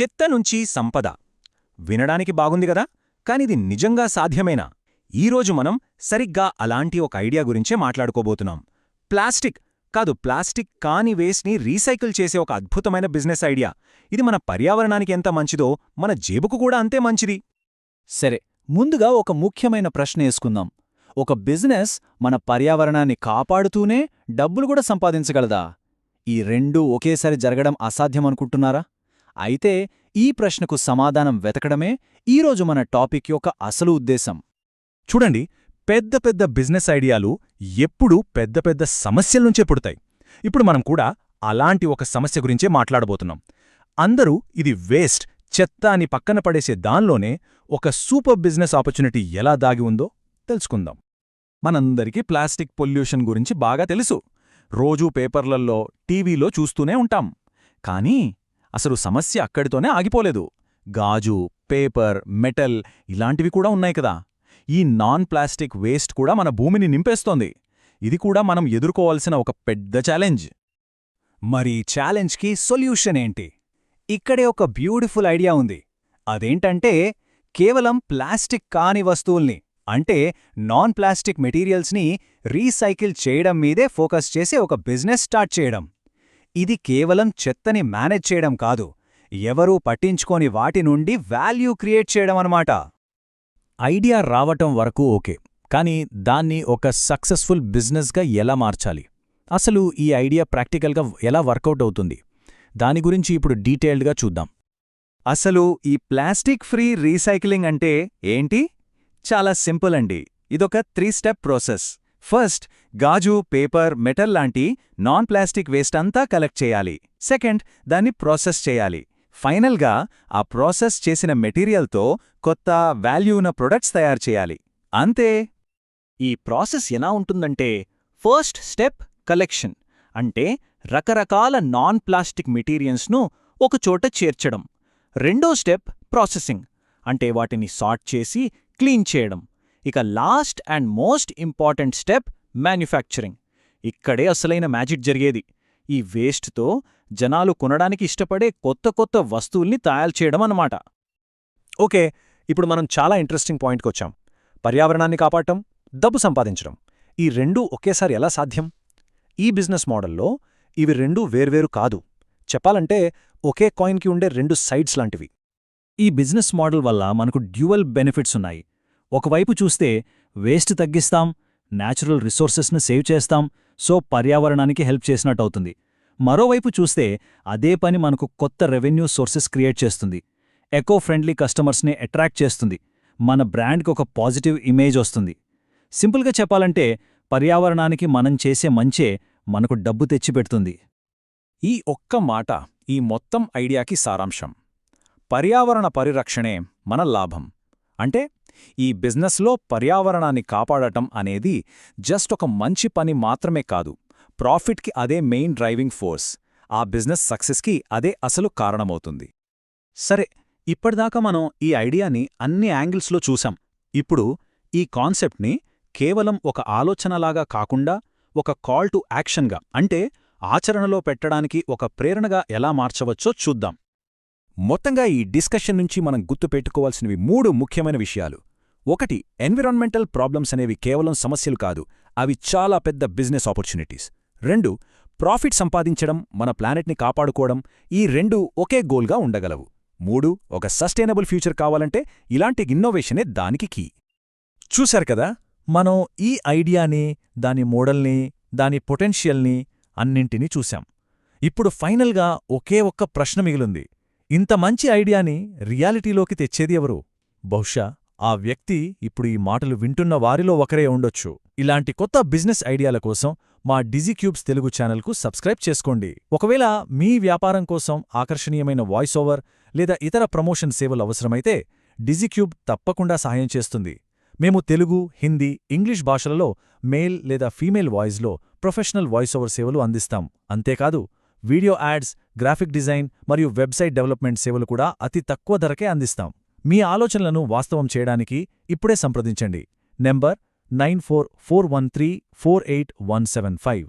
చెత్త నుంచి సంపద. వినడానికి బాగుంది కదా? కానిది నిజంగా సాధ్యమేనా? ఈరోజు మనం సరిగ్గా అలాంటి ఒక ఐడియా గురించే మాట్లాడుకోబోతున్నాం. ప్లాస్టిక్ కాదు ప్లాస్టిక్ కాని వేస్ట్ని రీసైకిల్ చేసే ఒక అద్భుతమైన బిజినెస్ ఐడియా. ఇది మన పర్యావరణానికి ఎంత మంచిదో మన జేబుకు కూడా అంతే మంచిది. సరే ముందుగా ఒక ముఖ్యమైన ప్రశ్న వేసుకుందాం. ఒక బిజినెస్ మన పర్యావరణాన్ని కాపాడుతూనే డబ్బులు కూడా సంపాదించగలదా? ఈ రెండూ ఒకేసారి జరగడం అసాధ్యమనుకుంటున్నారా అయితే ఈ ప్రశ్నకు సమాధానం వెతకడమే ఈరోజు మన టాపిక్ యొక్క అసలు ఉద్దేశం. చూడండి పెద్ద పెద్ద బిజినెస్ ఐడియాలు ఎప్పుడూ పెద్ద పెద్ద సమస్యల నుంచే పుడతాయి. ఇప్పుడు మనం కూడా అలాంటి ఒక సమస్య గురించే మాట్లాడబోతున్నాం. అందరూ ఇది వేస్ట్ చెత్త అని పక్కన పడేసే దానిలోనే ఒక సూపర్ బిజినెస్ ఆపర్చునిటీ ఎలా దాగి ఉందో తెలుసుకుందాం. మనందరికీ ప్లాస్టిక్ పొల్యూషన్ గురించి బాగా తెలుసు. రోజూ పేపర్లల్లో టీవీలో చూస్తూనే ఉంటాం. కానీ అసలు సమస్య అక్కడితోనే ఆగిపోలేదు. గాజు పేపర్ మెటల్ ఇలాంటివి కూడా ఉన్నాయి కదా. ఈ నాన్ ప్లాస్టిక్ వేస్ట్ కూడా మన భూమిని నింపేస్తోంది. ఇది కూడా మనం ఎదుర్కోవాల్సిన ఒక పెద్ద ఛాలెంజ్. మరి ఛాలెంజ్కి సొల్యూషన్ ఏంటి? ఇక్కడే ఒక బ్యూటిఫుల్ ఐడియా ఉంది. అదేంటంటే కేవలం ప్లాస్టిక్ కాని వస్తువుల్ని అంటే నాన్ ప్లాస్టిక్ మెటీరియల్స్ని రీసైకిల్ చేయడం మీదే ఫోకస్ చేసే ఒక బిజినెస్ స్టార్ట్ చేయడం. ఇది కేవలం చెత్తని మేనేజ్ చేయడం కాదు ఎవరూ పట్టించుకోని వాటి నుండి వాల్యూ క్రియేట్ చేయడం అనమాట ఐడియా రావటం వరకు ఓకే కానీ దాన్ని ఒక సక్సెస్ఫుల్ బిజినెస్గా ఎలా మార్చాలి? అసలు ఈ ఐడియా ప్రాక్టికల్గా ఎలా వర్కౌట్ అవుతుంది? దాని గురించి ఇప్పుడు డీటెయిల్డ్గా చూద్దాం. అసలు ఈ ప్లాస్టిక్ ఫ్రీ రీసైక్లింగ్ అంటే ఏంటి? చాలా సింపుల్ అండి ఇదొక త్రీ స్టెప్ ప్రాసెస్. ఫస్ట్ గాజు పేపర్ మెటల్ లాంటి నాన్ ప్లాస్టిక్ వేస్ట్ అంతా కలెక్ట్ చేయాలి. సెకండ్ దాన్ని ప్రాసెస్ చేయాలి. ఫైనల్గా ఆ ప్రాసెస్ చేసిన మెటీరియల్తో కొత్త వాల్యూ ఉన్న ప్రొడక్ట్స్ తయారు చేయాలి. అంతే. ఈ ప్రాసెస్ ఎలా ఉంటుందంటే ఫస్ట్ స్టెప్ కలెక్షన్. అంటే రకరకాల నాన్ ప్లాస్టిక్ మెటీరియల్స్ను ఒకచోట చేర్చడం. రెండో స్టెప్ ప్రాసెసింగ్. అంటే వాటిని సార్ట్ చేసి క్లీన్ చేయడం. ఇక last and most important step manufacturing. ఇక్కడే అసలైన మ్యాజిక్ జరిగేది. ఈ వేస్ట్తో జనాలు కొనడానికి ఇష్టపడే కొత్త కొత్త వస్తువుల్ని తయారు చేయడం అన్నమాట. ఓకే ఇప్పుడు మనం చాలా ఇంట్రెస్టింగ్ పాయింట్కొచ్చాం పర్యావరణాన్ని కాపాడటం డబ్బు సంపాదించడం. ఈ రెండూ ఒకేసారి ఎలా సాధ్యం? ఈ బిజినెస్ మోడల్లో ఇవి రెండూ వేర్వేరు కాదు. చెప్పాలంటే ఒకే కాయిన్కి ఉండే రెండు సైడ్స్ లాంటివి. ఈ బిజినెస్ మోడల్ వల్ల మనకు డ్యూవల్ బెనిఫిట్స్ ఉన్నాయి. ఒకవైపు చూస్తే వేస్ట్ తగ్గిస్తాం న్యాచురల్ రిసోర్సెస్ను సేవ్ చేస్తాం సో పర్యావరణానికి హెల్ప్ చేసినట్టవుతుంది. మరోవైపు చూస్తే అదే పని మనకు కొత్త రెవెన్యూ సోర్సెస్ క్రియేట్ చేస్తుంది. ఎకో ఫ్రెండ్లీ కస్టమర్స్ని అట్రాక్ట్ చేస్తుంది. మన బ్రాండ్కి ఒక పాజిటివ్ ఇమేజ్ వస్తుంది. సింపుల్గా చెప్పాలంటే పర్యావరణానికి మనం చేసే మంచే మనకు డబ్బు తెచ్చిపెడుతుంది ఈ ఒక్క మాట ఈ మొత్తం ఐడియాకి సారాంశం. పర్యావరణ పరిరక్షణే మన లాభం. అంటే ఈ బిజినెస్లో పర్యావరణాన్ని కాపాడటం అనేది జస్ట్ ఒక మంచి పని మాత్రమే కాదు ప్రాఫిట్కి అదే మెయిన్ డ్రైవింగ్ ఫోర్స్. ఆ బిజినెస్ సక్సెస్కి అదే అసలు కారణమవుతుంది. సరే ఇప్పటిదాకా మనం ఈ ఐడియాని అన్ని యాంగిల్స్లో చూసాం. ఇప్పుడు ఈ కాన్సెప్ట్ని కేవలం ఒక ఆలోచనలాగా కాకుండా ఒక కాల్ టు యాక్షన్గా అంటే ఆచరణలో పెట్టడానికి ఒక ప్రేరణగా ఎలా మార్చవచ్చో చూద్దాం. మొత్తంగా ఈ డిస్కషన్ నుంచి మనం గుర్తుపెట్టుకోవాల్సినవి మూడు ముఖ్యమైన విషయాలు. ఒకటి ఎన్విరాన్మెంటల్ ప్రాబ్లమ్స్ అనేవి కేవలం సమస్యలు కాదు అవి చాలా పెద్ద బిజినెస్ ఆపర్చునిటీస్. రెండు ప్రాఫిట్ సంపాదించడం మన ప్లానెట్ని కాపాడుకోవడం ఈ రెండు ఒకే గోల్గా ఉండగలవు. మూడు ఒక సస్టైనబుల్ ఫ్యూచర్ కావాలంటే ఇలాంటి ఇన్నోవేషనే దానికి కీ. చూశారు కదా మనం ఈ ఐడియాని దాని మోడల్ని దాని పొటెన్షియల్ని అన్నింటినీ చూశాం. ఇప్పుడు ఫైనల్గా ఒకే ఒక్క ప్రశ్న మిగిలింది. ఇంత మంచి ఐడియాని రియాలిటీలోకి తెచ్చేది ఎవరు? బహుశా ఆ వ్యక్తి ఇప్పుడు ఈ మాటలు వింటున్న వారిలో ఒకరే ఉండొచ్చు. ఇలాంటి కొత్త బిజినెస్ ఐడియాల కోసం మా డిజిక్యూబ్స్ తెలుగు ఛానల్కు సబ్స్క్రైబ్ చేసుకోండి. ఒకవేళ మీ వ్యాపారం కోసం ఆకర్షణీయమైన వాయిస్ ఓవర్ లేదా ఇతర ప్రమోషన్ సేవలు అవసరమైతే డిజిక్యూబ్ తప్పకుండా సహాయం చేస్తుంది. మేము తెలుగు హిందీ ఇంగ్లీష్ భాషలలో మేల్ లేదా ఫీమేల్ వాయిస్లో ప్రొఫెషనల్ వాయిస్ ఓవర్ సేవలు అందిస్తాం. అంతేకాదు వీడియో యాడ్స్ గ్రాఫిక్ డిజైన్ మరియు వెబ్సైట్ డెవలప్మెంట్ సేవలు కూడా అతి తక్కువ ధరకే అందిస్తాం. మీ ఆలోచనలను వాస్తవం చేయడానికి ఇప్పుడే సంప్రదించండి. Number nine four four one three four eight one seven five.